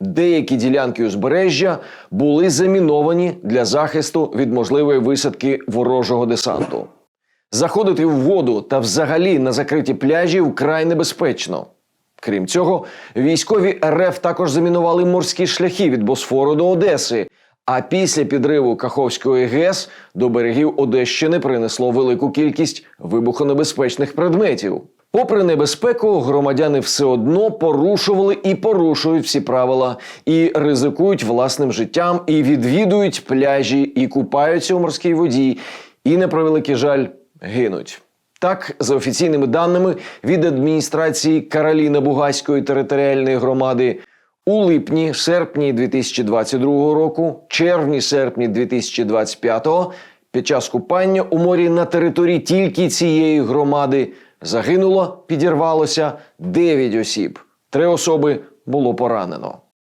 Деякі ділянки узбережжя були заміновані для захисту від можливої висадки ворожого десанту. Заходити в воду та взагалі на закриті пляжі вкрай небезпечно. Крім цього, військові РФ також замінували морські шляхи від Босфору до Одеси. А після підриву Каховської ГЕС до берегів Одещини принесло велику кількість вибухонебезпечних предметів. Попри небезпеку, громадяни все одно порушували і порушують всі правила, і ризикують власним життям, і відвідують пляжі, і купаються у морській воді, і на превеликий жаль гинуть. Так, за офіційними даними від адміністрації Кароліна Бугаської територіальної громади, у липні, серпні 2022 року, червні, серпні 2025 під час купання у морі на території тільки цієї громади загинуло, підірвалося 9 осіб. Три особи було поранено.